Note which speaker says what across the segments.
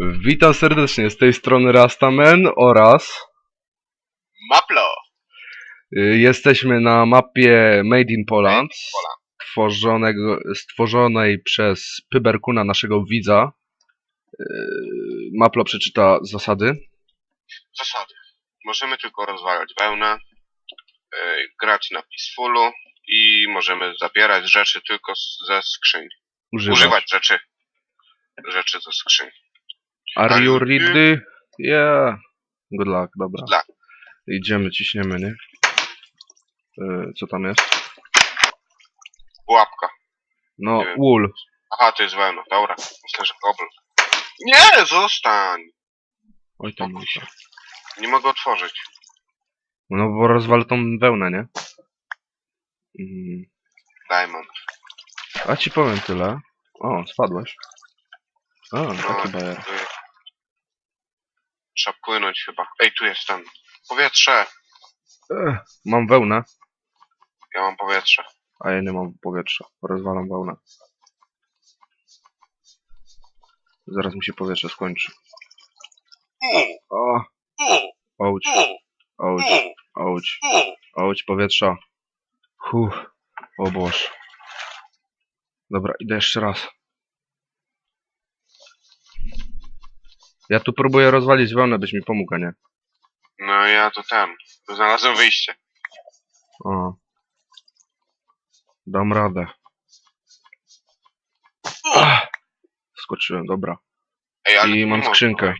Speaker 1: Witam serdecznie z tej strony Rastaman oraz
Speaker 2: Maplo!
Speaker 1: y, jesteśmy na mapie Made in Poland. Stworzonego, stworzonej przez Pyberkuna, naszego widza. Y, Maplo przeczyta zasady.
Speaker 2: Zasady. Możemy tylko rozwalać wełnę, yy, grać na Peacefulu i możemy zabierać rzeczy tylko ze skrzyń.
Speaker 1: Używać.
Speaker 2: Używać rzeczy rzeczy ze skrzyń.
Speaker 1: Are you ready? Yeah. Good luck, dobra. Idziemy, ciśniemy, nie? Y, Co tam jest?
Speaker 2: Pułapka.
Speaker 1: No,
Speaker 2: Nie wiem.
Speaker 1: wool.
Speaker 2: Aha, to jest wełna. Dobra. Myślę, że kobl. Nie! Zostań!
Speaker 1: Oj tam, oj tam.
Speaker 2: Nie mogę otworzyć.
Speaker 1: No bo rozwal tą wełnę, nie? Mm.
Speaker 2: Diamond.
Speaker 1: A ci powiem tyle. O, spadłeś. A,
Speaker 2: No,
Speaker 1: taki bajer.
Speaker 2: y, Trzeba płynąć chyba. Ej, tu jest ten. Powietrze!
Speaker 1: Ech, mam wełnę,
Speaker 2: Ja mam powietrze.
Speaker 1: a ja nie mam powietrza. Rozwalam wełnę. Zaraz mi się powietrze skończy. O, auć, auć, auć, auć, powietrza. Huh, o Boże. Dobra, idę jeszcze raz. Ja tu próbuję rozwalić wełnę, byś mi pomógł, a nie?
Speaker 2: No ja to ten. Znalazłem wyjście.
Speaker 1: O. Dam radę. Ach, Skoczyłem, dobra.
Speaker 2: Ej, ale
Speaker 1: I
Speaker 2: nie
Speaker 1: mam
Speaker 2: można.
Speaker 1: skrzynkę.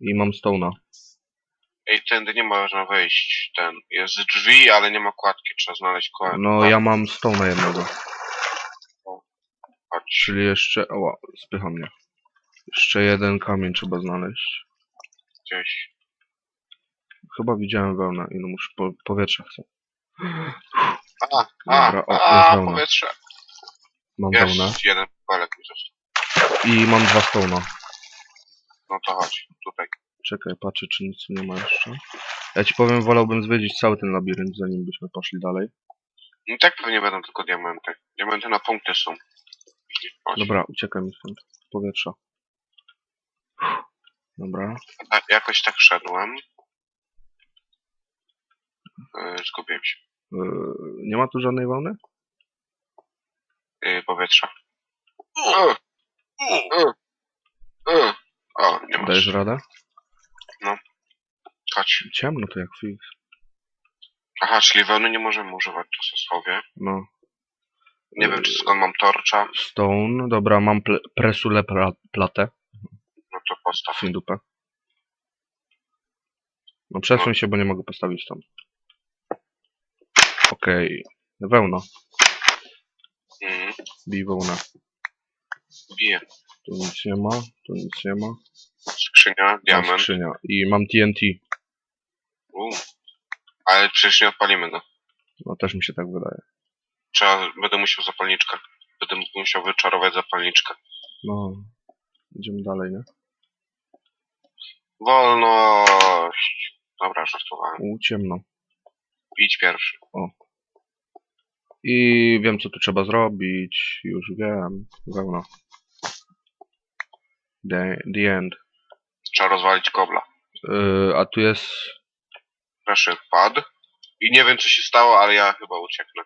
Speaker 1: I mam stone'a.
Speaker 2: Ej, tędy nie można wejść. Ten. Jest drzwi, ale nie ma kładki. Trzeba znaleźć kładkę.
Speaker 1: No, ja mam stone'a jednego.
Speaker 2: Chodź.
Speaker 1: Czyli jeszcze... Oła, spycha mnie. Jeszcze jeden kamień trzeba znaleźć.
Speaker 2: Gdzieś.
Speaker 1: Chyba widziałem wełnę i no muszę po, powietrze chcę.
Speaker 2: A,
Speaker 1: Dobra, o, jest
Speaker 2: a,
Speaker 1: wełna.
Speaker 2: powietrze.
Speaker 1: Mam wełnę.
Speaker 2: Jest jeden palek mi został.
Speaker 1: I mam dwa stone'a.
Speaker 2: No to chodź. Tutaj.
Speaker 1: Czekaj, patrzę czy nic nie ma jeszcze. Ja ci powiem, wolałbym zwiedzić cały ten labirynt, zanim byśmy poszli dalej.
Speaker 2: No tak pewnie będą tylko diamenty. Diamenty na punkty są. Chodź.
Speaker 1: Dobra, uciekaj mi stąd. Powietrza. Dobra.
Speaker 2: A, jakoś tak szedłem. Yy, Zgubiłem się.
Speaker 1: Yy, nie ma tu żadnej wełny?
Speaker 2: Yy, powietrza. Yy, yy. O, nie ma.
Speaker 1: Dajesz radę?
Speaker 2: Chodź.
Speaker 1: Ciemno to jak fix.
Speaker 2: Aha, czyli wełny nie możemy używać w cudzysłowie.
Speaker 1: No.
Speaker 2: Nie wiem, czy skąd mam torcza.
Speaker 1: Stone, dobra, mam ple- pra- platę.
Speaker 2: No postaw.
Speaker 1: W dupę. No przesuń się, bo nie mogę postawić tam. Okej. Wełna.
Speaker 2: Mhm.
Speaker 1: Bij wełnę.
Speaker 2: Bije.
Speaker 1: Tu nic nie ma, tu nic nie ma.
Speaker 2: Skrzynia,
Speaker 1: Mam
Speaker 2: diament.
Speaker 1: Skrzynia. I mam TNT.
Speaker 2: U. Ale przecież nie odpalimy go.
Speaker 1: No też mi się tak wydaje.
Speaker 2: Trzeba, będę musiał zapalniczkę. Będę musiał wyczarować zapalniczkę.
Speaker 1: No. Idziemy dalej, nie?
Speaker 2: Wolność! Dobra, żartowałem.
Speaker 1: U, ciemno.
Speaker 2: Idź pierwszy.
Speaker 1: I wiem, co tu trzeba zrobić. Już wiem. Wełna. The, the end.
Speaker 2: Trzeba rozwalić kobla.
Speaker 1: Yy, a tu jest...
Speaker 2: Pressure pad. I nie wiem, co się stało, ale ja chyba ucieknę.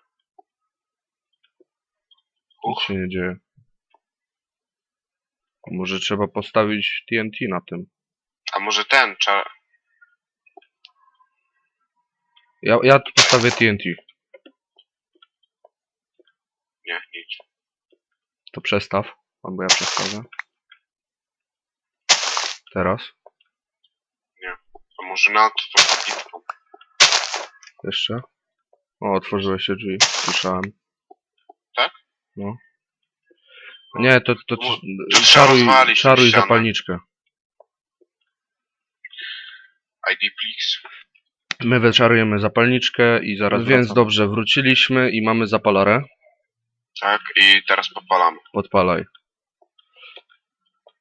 Speaker 1: Nic się nie dzieje. Może trzeba postawić TNT na tym.
Speaker 2: A może ten, trzeba...
Speaker 1: Ja, ja tu postawię TNT.
Speaker 2: Nie, nic.
Speaker 1: To przestaw. Albo ja przestawię. Teraz.
Speaker 2: To może na to tą patitką.
Speaker 1: Jeszcze. O, otworzyły się drzwi. Słyszałem.
Speaker 2: Tak?
Speaker 1: No. Nie, to, to,
Speaker 2: No,
Speaker 1: to
Speaker 2: to
Speaker 1: czaruj, czaruj
Speaker 2: ścianę.
Speaker 1: zapalniczkę.
Speaker 2: ID please.
Speaker 1: My wyczarujemy zapalniczkę i zaraz Więc
Speaker 2: wracam.
Speaker 1: dobrze, wróciliśmy i mamy zapalarę.
Speaker 2: Tak, i teraz podpalamy.
Speaker 1: Podpalaj.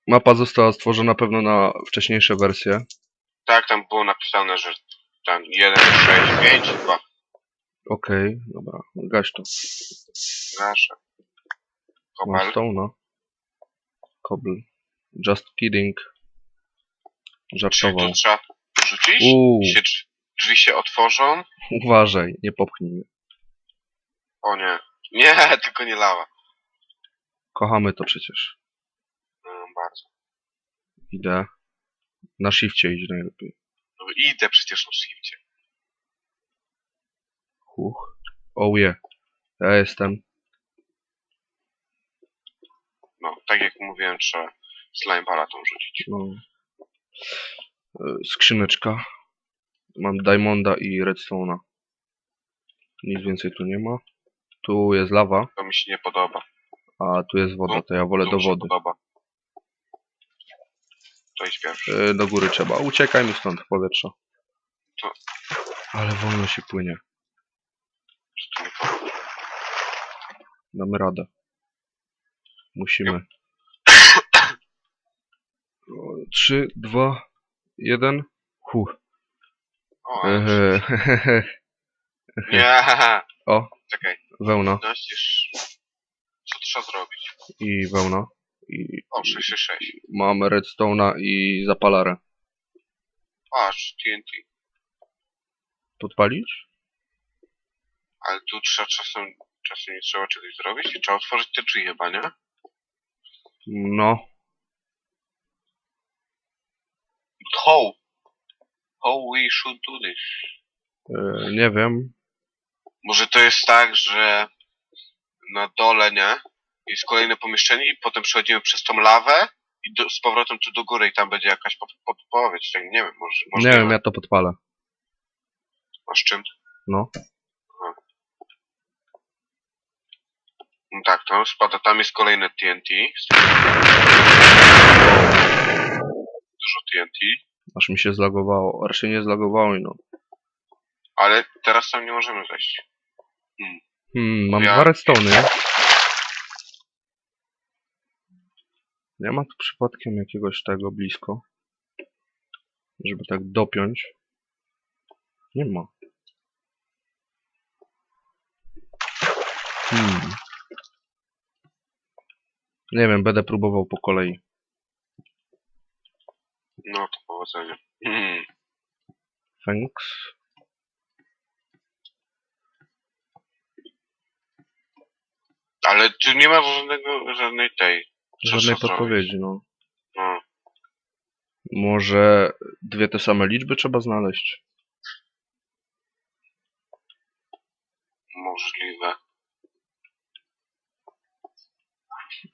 Speaker 1: Mapa została stworzona pewno na wcześniejsze wersje.
Speaker 2: Tak, tam było napisane, że ten 1, 6, 5, 2.
Speaker 1: Okej, dobra. Gaś to.
Speaker 2: Gaszę.
Speaker 1: Mam
Speaker 2: Kobel.
Speaker 1: stone'a. Kobl. Just kidding.
Speaker 2: Czy
Speaker 1: Żartował.
Speaker 2: tu trzeba rzucić?
Speaker 1: Uuu,
Speaker 2: Się drzwi, drzwi się otworzą?
Speaker 1: uważaj, nie popchnij mnie.
Speaker 2: O nie. Nie, tylko nie lawa.
Speaker 1: Kochamy to przecież.
Speaker 2: No, bardzo.
Speaker 1: Idę. Na shifcie iść najlepiej.
Speaker 2: No idę przecież na shifcie.
Speaker 1: Huch. Oh yeah. Ja jestem.
Speaker 2: No, tak jak mówiłem, trzeba slime palatą rzucić.
Speaker 1: No. Skrzyneczka. Mam Diamonda i Redstone'a. Nic więcej tu nie ma. Tu jest lawa,
Speaker 2: To mi się nie podoba.
Speaker 1: a tu jest woda, to ja wolę
Speaker 2: To
Speaker 1: do
Speaker 2: mi się
Speaker 1: wody.
Speaker 2: podoba. To idź pierwszy.
Speaker 1: E, Do góry trzeba. Uciekaj mi stąd w powietrze.
Speaker 2: To-
Speaker 1: Ale wolno się płynie.
Speaker 2: Czy podoba?
Speaker 1: Damy radę. Musimy. O, Trzy, dwa, jeden. Huh.
Speaker 2: O,
Speaker 1: Ehe,
Speaker 2: Nie!
Speaker 1: O.
Speaker 2: Czekaj,
Speaker 1: wełna
Speaker 2: nosisz... Co trzeba zrobić?
Speaker 1: i wełna. I
Speaker 2: O, 666.
Speaker 1: mamy redstone'a i zapalarę.
Speaker 2: Patrz, TNT.
Speaker 1: Podpalić?
Speaker 2: Ale tu trzeba czasem... Czasem nie trzeba czegoś zrobić? Trzeba otworzyć te drzwi chyba, nie?
Speaker 1: No.
Speaker 2: How? How we should do this?
Speaker 1: E, nie wiem.
Speaker 2: Może to jest tak, że na dole, nie? Jest kolejne pomieszczenie i potem przechodzimy przez tą lawę i do, z powrotem tu do góry i tam będzie jakaś pod, podpowiedź. Tak, nie wiem, może, może
Speaker 1: Nie wiem, ja to podpalę.
Speaker 2: Masz czym?
Speaker 1: No.
Speaker 2: No tak, to spada. Tam jest kolejne TNT. Dużo TNT.
Speaker 1: Aż mi się zlagowało. Raczej nie zlagowało, no.
Speaker 2: Ale teraz tam nie możemy wejść.
Speaker 1: Hmm, mam
Speaker 2: Ja-
Speaker 1: dwa redstone'y. Nie ma tu przypadkiem jakiegoś tego blisko. Żeby tak dopiąć. Nie ma. Hmm. Nie wiem, będę próbował po kolei.
Speaker 2: No powodzenia.
Speaker 1: Thanks.
Speaker 2: Ale tu nie ma żadnego, żadnej tej. Co
Speaker 1: Żadnej
Speaker 2: trzeba
Speaker 1: podpowiedzi, no.
Speaker 2: No.
Speaker 1: Może dwie te same liczby trzeba znaleźć.
Speaker 2: Możliwe.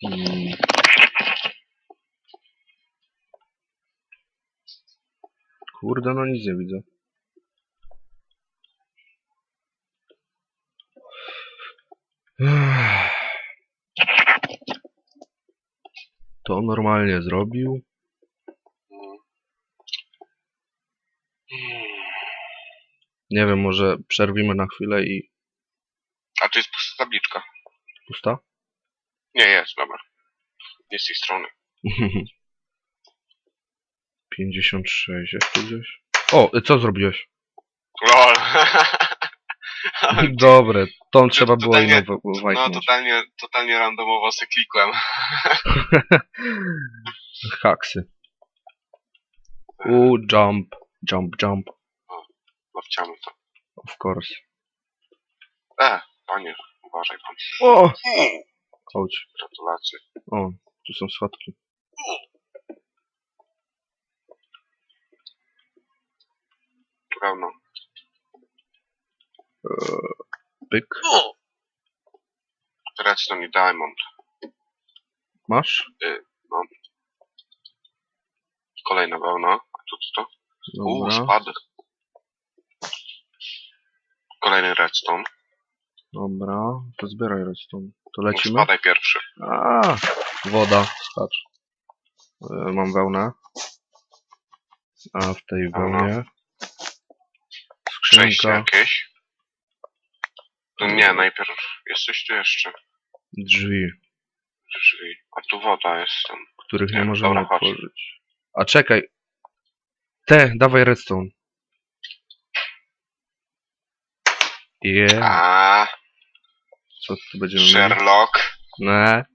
Speaker 1: Hmm. Kurde, no nic nie widzę. To normalnie zrobił. Nie wiem, może przerwimy na chwilę i
Speaker 2: A to jest pusta tabliczka.
Speaker 1: pusta?
Speaker 2: Nie, jest, dobra. Nie z tej strony.
Speaker 1: 56, jak tu gdzieś? O, co zrobiłeś?
Speaker 2: LOL.
Speaker 1: Dobre, tą trzeba było
Speaker 2: totalnie-
Speaker 1: inną
Speaker 2: No
Speaker 1: wajknąć.
Speaker 2: totalnie, totalnie randomowo se klikłem.
Speaker 1: Haksy. U, jump, jump, jump,
Speaker 2: Bawciamy to.
Speaker 1: of course.
Speaker 2: E, panie, uważaj pan.
Speaker 1: O! Chodź.
Speaker 2: Gratulacje.
Speaker 1: O, tu są schodki.
Speaker 2: Pełno.
Speaker 1: Pyk.
Speaker 2: Redstone i Diamond.
Speaker 1: Masz?
Speaker 2: Kolejna wełna. A tu co to? Uuu,
Speaker 1: Dobra,
Speaker 2: spadł. Kolejny redstone.
Speaker 1: dobra. To zbieraj redstone. To
Speaker 2: No,
Speaker 1: lecimy?
Speaker 2: Spadaj pierwszy.
Speaker 1: A, woda, skacz. E, Mam wełnę. A w tej
Speaker 2: Dobra.
Speaker 1: wełnie
Speaker 2: Przejście
Speaker 1: skrzynka,
Speaker 2: jakieś. To nie, najpierw jest coś tu jeszcze.
Speaker 1: drzwi,
Speaker 2: Drzwi. A tu woda jest tam.
Speaker 1: których nie
Speaker 2: Nie,
Speaker 1: możemy
Speaker 2: dobra, chodź.
Speaker 1: otworzyć. A czekaj. Te, dawaj redstone. Je,
Speaker 2: A,
Speaker 1: co tu będziemy mieli?
Speaker 2: Sherlock.
Speaker 1: Ne.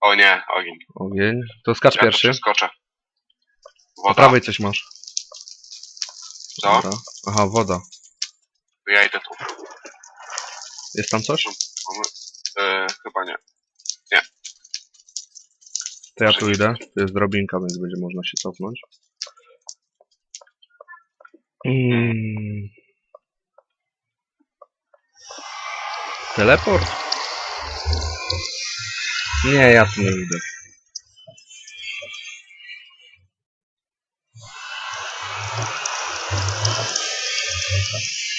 Speaker 2: O nie, ogień.
Speaker 1: Ogień. To skacz
Speaker 2: Ja to
Speaker 1: pierwszy.
Speaker 2: przeskoczę.
Speaker 1: Po
Speaker 2: Woda.
Speaker 1: prawej coś masz.
Speaker 2: Co?
Speaker 1: Dobra. Aha, woda.
Speaker 2: Ja idę tu.
Speaker 1: Jest tam coś?
Speaker 2: Mamy... E, chyba nie.
Speaker 1: To ja tu idę. Tu jest drobinka, więc będzie można się cofnąć. Mm. Teleport? Nie, ja tu nie idę.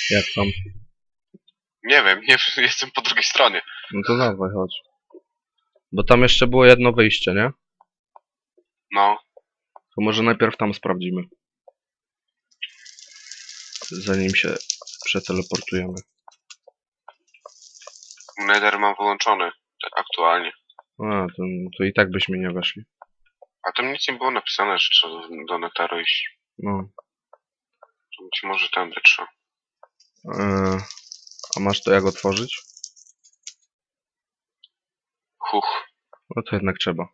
Speaker 1: Jak tam?
Speaker 2: Nie wiem, nie jestem po drugiej stronie.
Speaker 1: No to dawaj, chodź. Bo tam jeszcze było jedno wyjście, nie?
Speaker 2: No,
Speaker 1: To może najpierw tam sprawdzimy. Zanim się przeteleportujemy.
Speaker 2: Nether mam wyłączony te- aktualnie.
Speaker 1: A, to, to i tak byśmy nie weszli.
Speaker 2: A tam nic nie było napisane, że trzeba do, do Netheru iść.
Speaker 1: No.
Speaker 2: To być może tędy trzeba.
Speaker 1: E, a masz to jak otworzyć?
Speaker 2: Huch.
Speaker 1: No to jednak trzeba.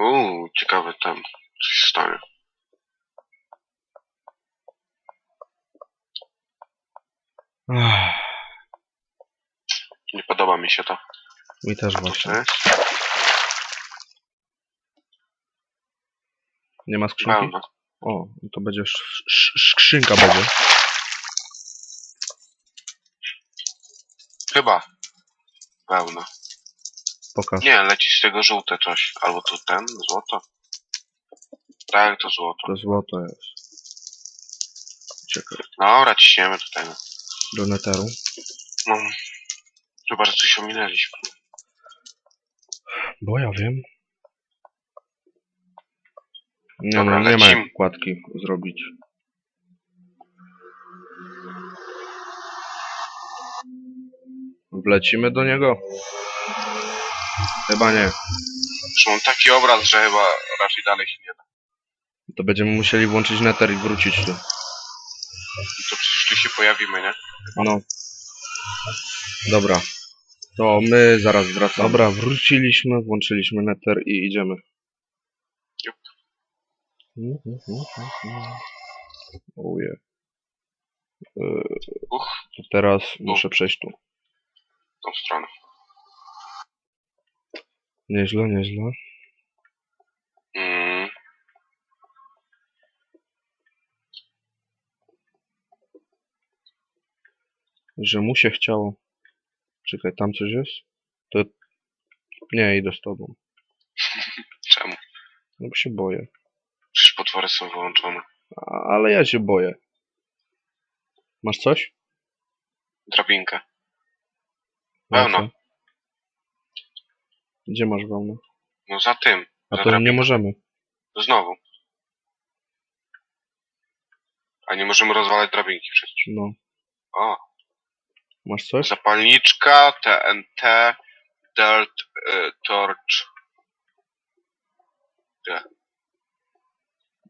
Speaker 2: Uuu, ciekawy ten. Co się stanie? Nie podoba mi się to.
Speaker 1: mi też właśnie. Nie ma skrzynki?
Speaker 2: Wełna.
Speaker 1: O, to będzie sz, sz, skrzynka będzie.
Speaker 2: Chyba. Wełna.
Speaker 1: Pokaż.
Speaker 2: Nie, leci z tego żółte coś. Albo to ten, złoto. Tak, to złoto.
Speaker 1: To złoto jest. Czekaj.
Speaker 2: Dobra, ciśniemy tutaj.
Speaker 1: Do neteru.
Speaker 2: No. Chyba, że coś ominęliśmy.
Speaker 1: Bo ja wiem. Nie,
Speaker 2: Dobra,
Speaker 1: no, nie ma
Speaker 2: lecimy.
Speaker 1: jak kładki zrobić. Wlecimy do niego? Chyba nie.
Speaker 2: Już mam taki obraz, że chyba raczej dalej się nie da.
Speaker 1: To będziemy musieli włączyć neter i wrócić tu.
Speaker 2: I to przecież tu się pojawimy, nie?
Speaker 1: No. Dobra. To my zaraz wracamy. Dobra, wróciliśmy, włączyliśmy neter i idziemy.
Speaker 2: Jup.
Speaker 1: Uje. Yy,
Speaker 2: Uch,
Speaker 1: teraz muszę przejść tu.
Speaker 2: Tą stronę.
Speaker 1: Nieźle, nieźle.
Speaker 2: Mm,
Speaker 1: Że mu się chciało. Czekaj, tam coś jest? To... Nie, idę z tobą.
Speaker 2: czemu?
Speaker 1: No bo się boję.
Speaker 2: Przecież potwory są wyłączone.
Speaker 1: A- Ale ja się boję. Masz coś?
Speaker 2: Drabinkę.
Speaker 1: Na
Speaker 2: Wełna.
Speaker 1: Gdzie masz wełnę?
Speaker 2: No za tym.
Speaker 1: A
Speaker 2: Za
Speaker 1: to nie możemy.
Speaker 2: Znowu. A nie możemy rozwalać drabinki przecież.
Speaker 1: No.
Speaker 2: O,
Speaker 1: Masz coś?
Speaker 2: zapalniczka, TNT, Dirt, y, Torch.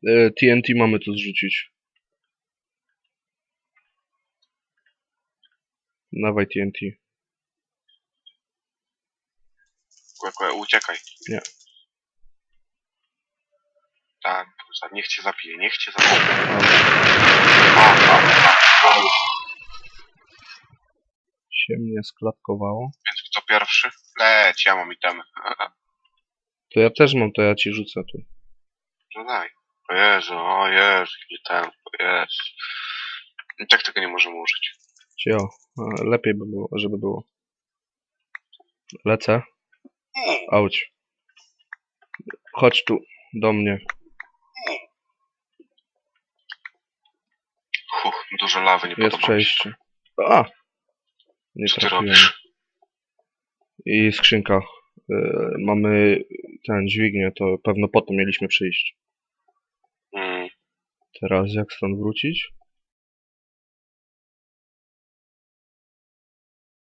Speaker 1: E, TNT mamy tu zrzucić. Dawaj TNT.
Speaker 2: Kłe, kłe, uciekaj.
Speaker 1: Nie.
Speaker 2: Tak, niech cię zabije, niech cię zabije. A, a, a, a.
Speaker 1: Się mnie sklatkowało.
Speaker 2: Więc kto pierwszy? Leć, ja mam itemy.
Speaker 1: To ja też mam, to ja ci rzucę tu.
Speaker 2: No daj. O Jezu, o Jezu, nie ten, o Jezu. I tak tego nie możemy użyć.
Speaker 1: Cio, e, lepiej by było, żeby było. Lecę. Auć. Chodź tu, do mnie.
Speaker 2: Huch, dużo lawy, nie
Speaker 1: Jest
Speaker 2: podoba mi się.
Speaker 1: przejście. A! Nie
Speaker 2: Co ty
Speaker 1: trafiłem.
Speaker 2: robisz?
Speaker 1: I skrzynka. E, mamy ten dźwignię, to pewno po to mieliśmy przyjść.
Speaker 2: Mm,
Speaker 1: Teraz jak stąd wrócić?